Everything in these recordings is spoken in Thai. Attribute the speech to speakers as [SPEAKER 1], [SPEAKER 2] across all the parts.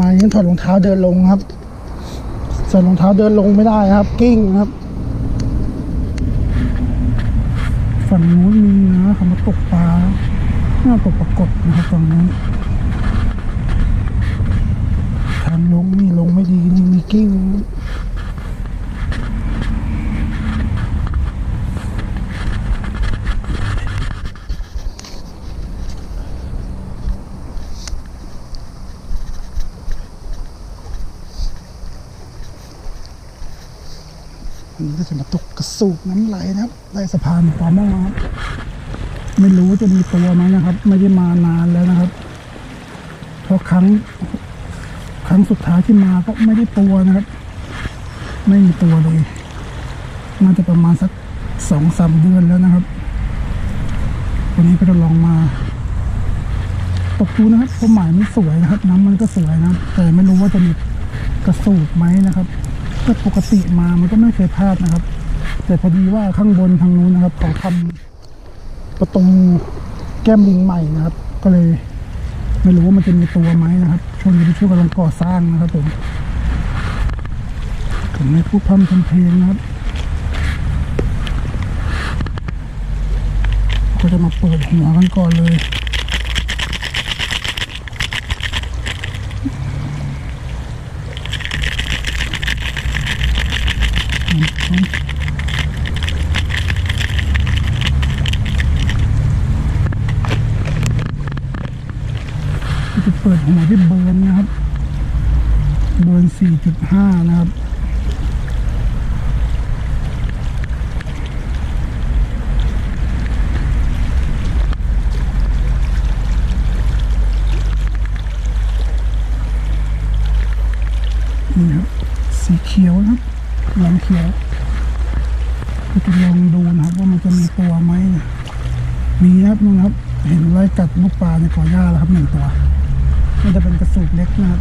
[SPEAKER 1] มายังถอดรองเท้าเดินลงครับใส่รองเท้าเดินลงไม่ได้ครับ กิ้งครับฝั่งนู้นมีนะคำว่าตกปลาน่าตกปรากฏนะครับฝั่งนู้นทางลงนี่ลงไม่ดีนี่มีกิ้ง นนี้ก็จะมาตกกระสูบน้ำไหลนะครับใต้สะพานปอม่อครับไม่รู้จะมีตัวไหมนะครับ ไม่ได้มานานแล้วนะครับเพราะครั้ง ครั้งสุดท้ายที่มาก็ไม่ได้ตัวนะครับ ไม่มีตัวเลยน่าจะประมาณสักสองสามเดือนแล้วนะครับ วันนี้ก็จะลองมาตกดูนะครับความหมายมันสวยนะครับ น้ำมันก็สวยนะ แต่ไม่รู้ว่าจะมีกระสูบไหมนะครับ ก็ปกติมามันก็ไม่เคยพลาดนะครับ แต่พอดีว่าข้างบนทางนู้นนะครับเขาทำประตูแก้มลิงใหม่นะครับ ก็เลย ไม่รู้ว่ามันจะมีตัวไหมนะครับช่วงนี้เป็นช่วงกำลังก่อสร้างนะครับผมผมไม่พูดพร่ำทำเพลงนะครับก็จะมาเปิดหัวกันก่อนเลย ก็จะ เปิดหัวที่เบิร์นนะครับ เบิร์น4.5 นะครับ นี่ครับ สีเขียวนะครับหลังเขียว ก็จะลองดูนะครับว่ามันจะมีตัวไหม มีครับนู่นครับ เห็นไล่กัดลูกปลาในก่อหญ้าแล้วครับหนึ่งตัวมันจะเป็นกระสูบเล็ก นะครับ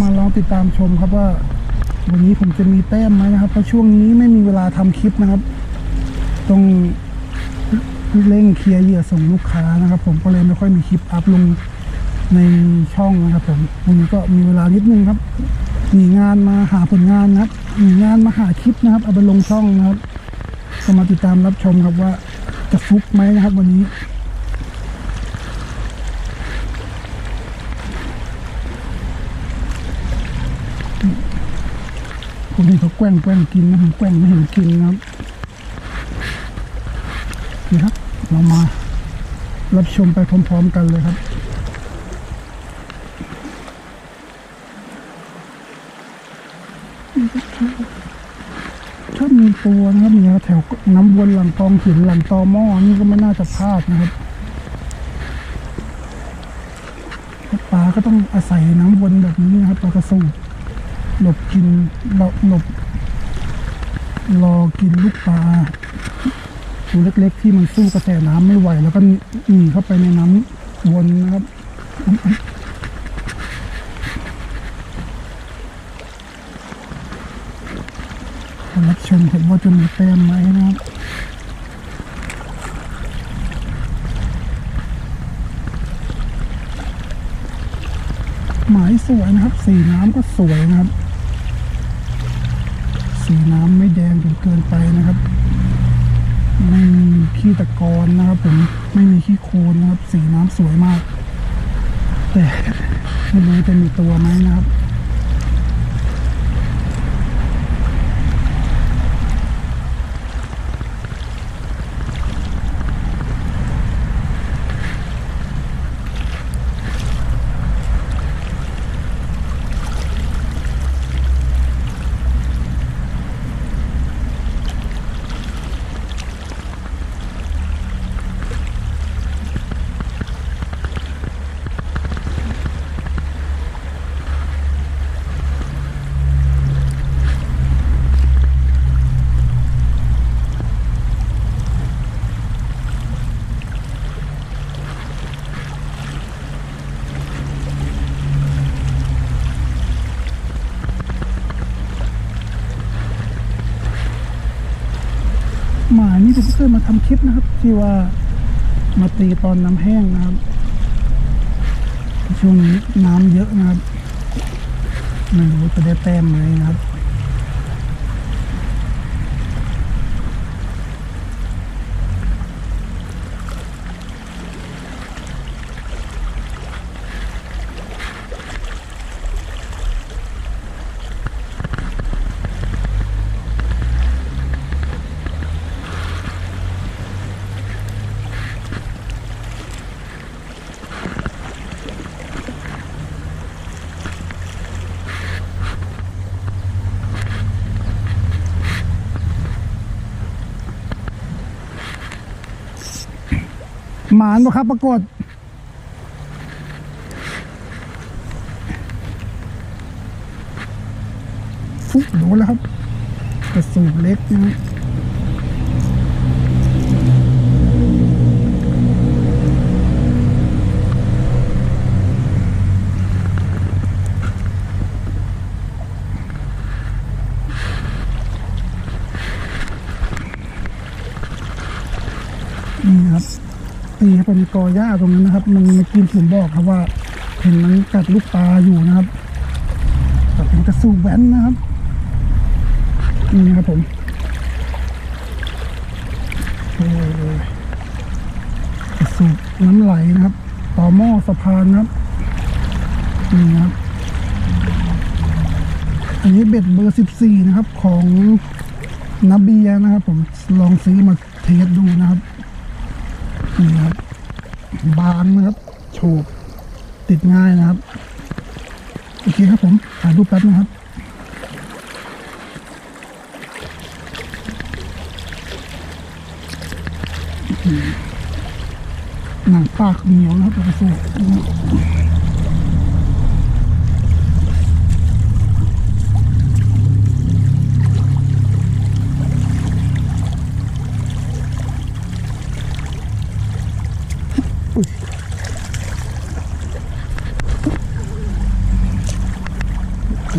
[SPEAKER 1] มา ลองติดตามชมครับว่า วันนี้ผมจะมีแต้มไหมนะครับ เพราะช่วงนี้ไม่มีเวลาทำคลิปนะครับ ต้องเร่งเคลียร์เหยื่อส่งลูกค้านะครับ ผมก็เลยไม่ค่อยมีคลิปอัพลงในช่องนะครับ ผมวันนี้ก็มีเวลานิดนึงครับ มีงานมาหาผลงานนะครับ มีงานมาหาคลิปนะครับ เอาไปลงช่องนะครับก็มาติดตามรับชมครับว่าจะฟุกไหมนะครับ วันนี้ ผมเห็นเขาแกล้งแกล้งกินนะแกล้งไม่เห็นกินนะครับนี่ครับ เรามารับชมไปพร้อม ๆ กันเลยครับถ้ามีตัวนะครับเนี่ยแถวน้ำวนหลังกองหินหลังตอหม้อนี่ก็ไม่น่าจะพลาดนะครับปลาก็ต้องอาศัยน้ำวนแบบนี้นะครับปลากระสูบ หลบกินหลบหลบรอกินลูกปลาตัวเล็กๆ ที่มันสู้กระแสน้ำไม่ไหว แล้วก็หนีเข้าไปในน้ำวนนะครับ รับชมครับว่าจะมีแต้มไหมนะครับหมายสวยนะครับ สีน้ำก็สวยนะครับ สีน้ำไม่แดงจนเกินไปนะครับไม่มีขี้ตะกอนนะครับผมไม่มีขี้โคลนนะครับ สีน้ำสวยมาก แต่ไม่รู้จะมีตัวไหมนะครับ นี้ผมก็เคยมาทำคลิปนะครับ ที่ว่ามาตีตอนน้ำแห้งนะครับ ช่วงนี้น้ำเยอะนะครับไม่รู้จะได้แต้มไหมนะครับ มานปะครับปรากฏฟุกโดนแล้วครับกระสูบเล็กนะนี่ครับ ตี เปในกอหญ้าตรงนั้นนะครับ มันเมื่อกี้ผมบอกครับว่าเห็นมันกัดลูกปลาอยู่นะครับแต่เป็นกระสูบแว้นนะครับนี่นะครับผมโอ้ยกระสูบน้ำไหลนะครับต่อหม้อสะพานนะครับนี่นะครับ อันนี้เบ็ดเบอร์สิบสี่นะครับของนาเบียนะครับ ผมลองซื้อมาเทสดูนะครับนี่ครับ บางนะครับโฉบติดง่ายนะครับ โอเคครับผมถ่ายรูปแป๊บนะครับหนังปากเหนียวนะครับกระสุนย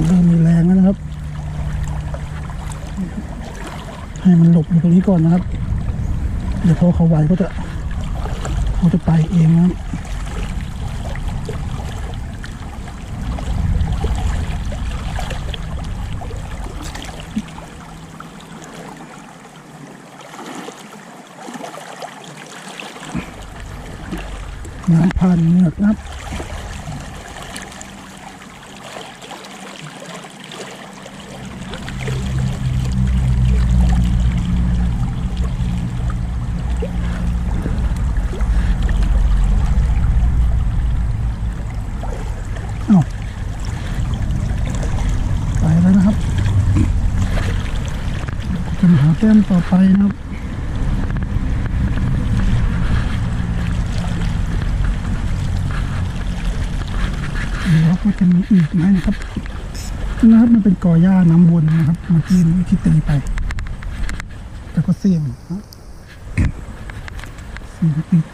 [SPEAKER 1] เริ่มมีแรงแล้วนะครับ ให้มั นี้ก่อนนะครับ เดี๋ยวพอเขาไหวก็จะเขาจะไปเองนะครับน้ำผ่านเงือกนะครับ เอาไปแล้วนะครับ จะมาหาแต้มต่อไปนะ ครับเดี๋ยวก็จะมีอีกไหมนะครับนะครับมันเป็นกอหญ้าน้ำวนนะครับเมื่อกี้นี้ที่ตีไป แต่ก็เสี่ยงนะเสี่ยงติด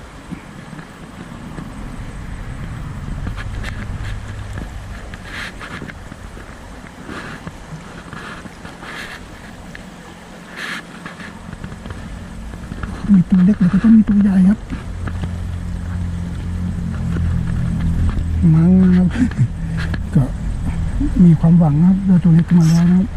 [SPEAKER 1] มี ตัวเล็กแล้วก็ต้องมีตัวใหญ่ครับมั้งนะครับ ก็มีความหวังนะครับได้ตัวเล็กมาแล้วนะครับ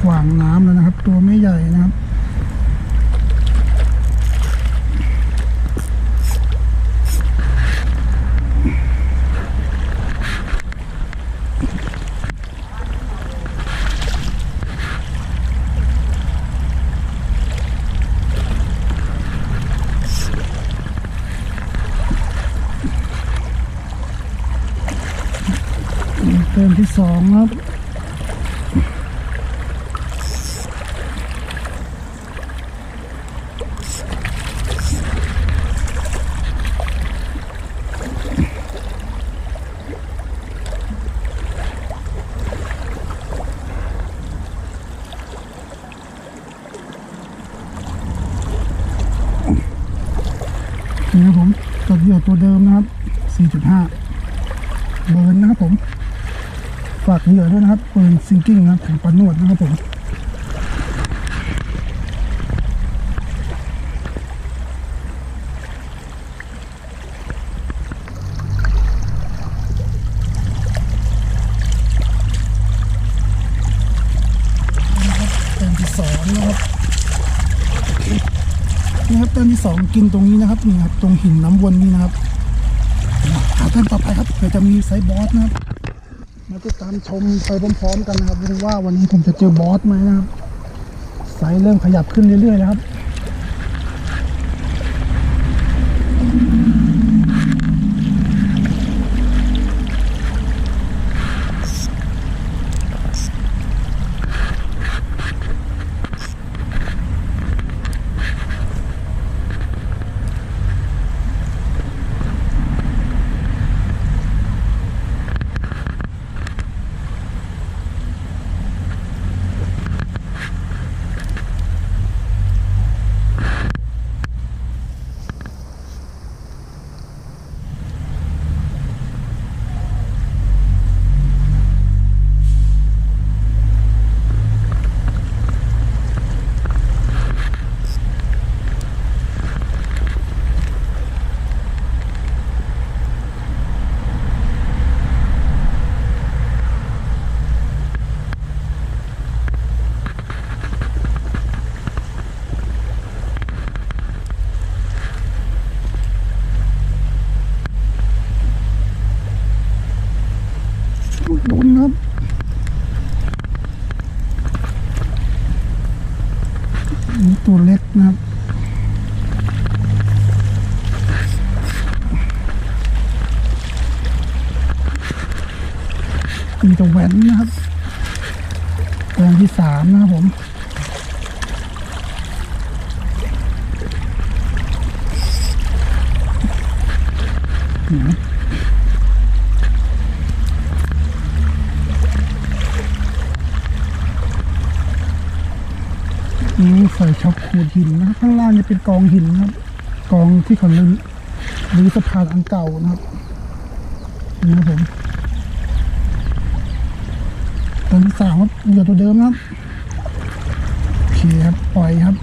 [SPEAKER 1] ขวางน้ำแล้วนะครับ ตัวไม่ใหญ่นะครับ ตัวเดิมนะครับ 4.5 เบิร์นนะครับผม ฝากเหยื่อด้วยนะครับปืนซิงกิ้งนะครับของปานวดนะครับผมเต้นที่สองนะครับ นี่ครับต้นที่สองกินตรงนี้นะครับนี่ครับตรงหินน้ำวนนี่นะครับหาต้นต่อไปครับเดี๋ยวจะมีไซส์บอสนะครับมาติดตามชมไปพร้อมๆกันนะครับว่าวันนี้ผมจะเจอบอสไหมนะครับไซส์เริ่มขยับขึ้นเรื่อยๆแล้วครับ โดนครับนี่ตัวเล็กนะครับ มีตัวแหวนนะครับแหวนที่สามนะครับผม นี่ใส่ช็อกขูดหินนะครับข้างล่างจะเป็นกองหินนะครับ กองที่เขาลื้อรื้อสะพานอันเก่านะครับนี่ครับผมตัวที่สามครับเหยื่อตัวเดิมนะครับโอเคครับปล่อยครับ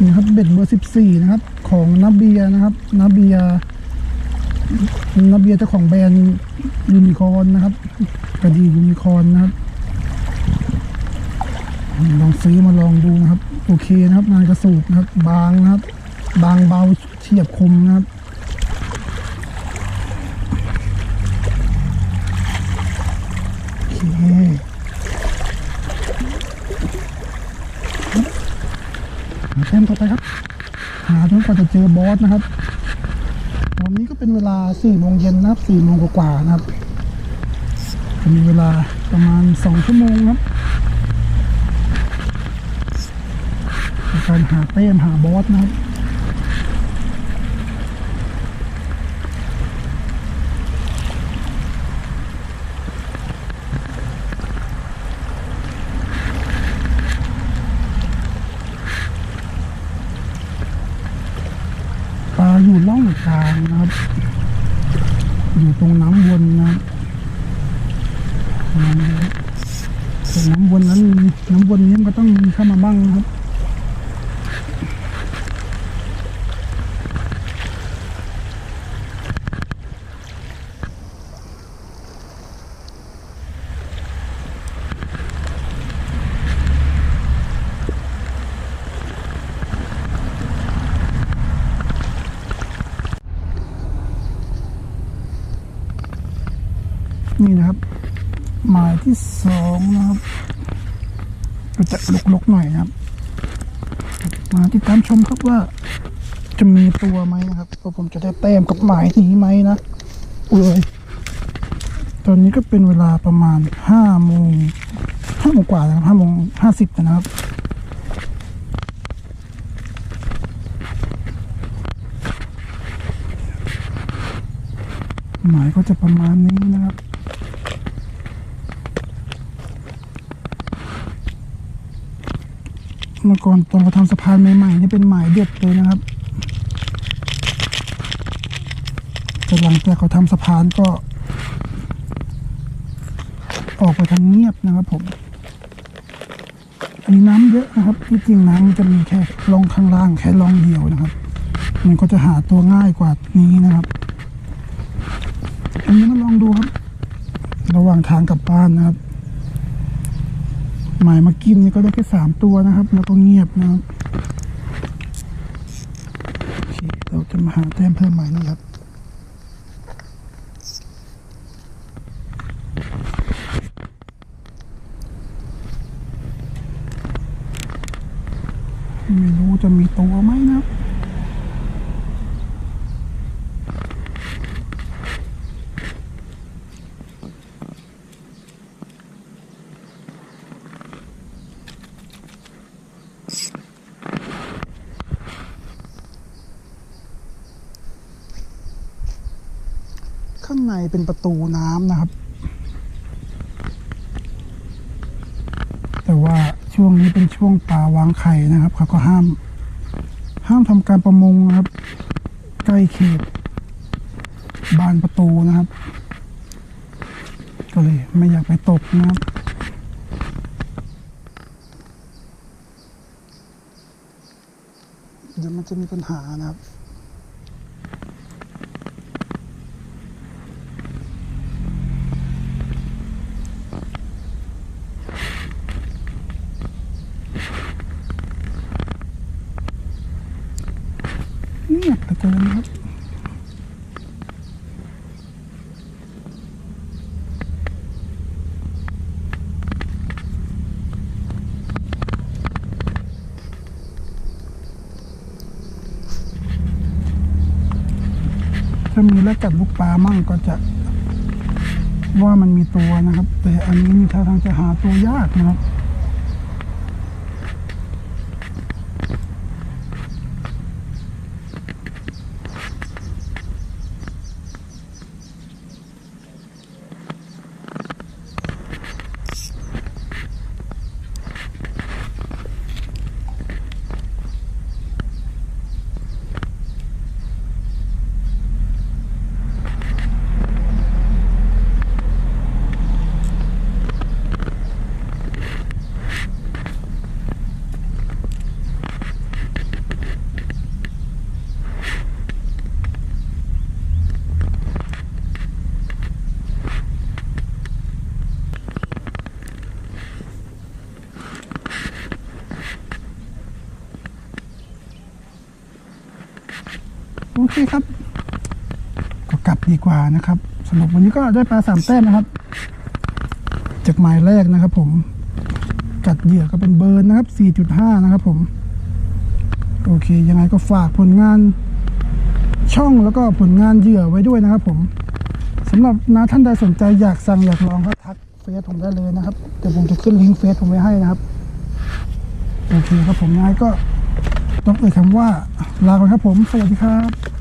[SPEAKER 1] นี่ครับเบ็ดเบอร์สิบสี่นะครับ ของนาเบียนะครับนาเบีย นาเบียเจ้าของแบรนด์ยูนิคอนนะครับกระดียูนิคอนนะครับ ลองซื้อมาลองดูนะครับ โอเคนะครับงานกระสูบนะครับ บางนะครับ บางเบาเฉียบคมนะครับเคหาแต้มต่อไปครับ หาจนกว่าจะเจอบอสนะครับ นี้ก็เป็นเวลา4โมงเย็นนะครับ4โมงกว่าๆนะครับจะมีเวลาประมาณ2ชั่วโมงครับการหาแต้มหาบอสนะครับปลาอยู่ล่องกลางนะครับ อยู่ตรงน้ำวนนะครับน้ำตรงน้ำวนนั้นมีน้ำวนนี้มันก็ต้องมีเข้ามาบ้างนะครับ หมายที่สองนะครับก็จะลกๆหน่อยนะครับ มาติดตามชมครับว่า จะมีตัวไหมนะครับว่าผมจะได้แต้มกับหมายนี้ไหมนะอุ้ยตอนนี้ก็เป็นเวลาประมาณห้าโมงห้าโมงกว่าแล้วครับห้าโมงห้าสิบนะครับหมายก็จะประมาณนี้นะครับ เมื่อก่อนตอนเราทำสะพานใหม่ๆนี่เป็นหมายเด็ดเลยนะครับแต่หลังจากเขาทำสะพานก็ ออกไปทางเงียบนะครับผมอันนี้น้ำเยอะนะครับที่จริงน้ำจะมีแค่ร่องข้างล่างแค่ร่องเดียวนะครับ มันก็จะหาตัวง่ายกว่านี้นะครับ อันนี้มาลองดูครับ ระหว่างทางกลับบ้านนะครับ หมายมากินนี่ก็ได้แค่สามตัวนะครับ แล้วก็เงียบนะครับ เราจะมาหาแต้มเพิ่มใหม่นี่ครับ ไม่รู้จะมีตัวไหมนะครับ ข้างในเป็นประตูน้ำนะครับ แต่ว่าช่วงนี้เป็นช่วงปลาวางไข่นะครับเขาก็ห้าม ห้ามทำการประมงนะครับ ใกล้เขตบานประตูนะครับ ก็เลยไม่อยากไปตกนะครับเดี๋ยวมันจะมีปัญหานะครับ เงียบเหลือเกินครับถ้ามีแล้วกัดลูกปลามั่งก็จะว่ามันมีตัวนะครับ แต่อันนี้มีท่าทางจะหาตัวยากนะครับ โอเคครับ ก็กลับดีกว่านะครับสำหรับวันนี้ก็ได้ปลาสามแต้มนะครับ จากหมายแรกนะครับ ผมกัดเหยื่อก็เป็นเบิร์นนะครับ 4.5 นะครับ ผม โอเค ยังไงก็ฝากผลงานช่องแล้วก็ผลงานเหยื่อไว้ด้วยนะครับ ผมสำหรับนะท่านใดสนใจอยากสั่งอยากลองก็ทักเฟซผมได้เลยนะครับเดี๋ยวผมจะขึ้นลิงก์เฟซผมไว้ให้นะครับ โอเคครับผมยังไงก็ ต้องเอ่ยคำว่าลาไปครับผม สวัสดีครับ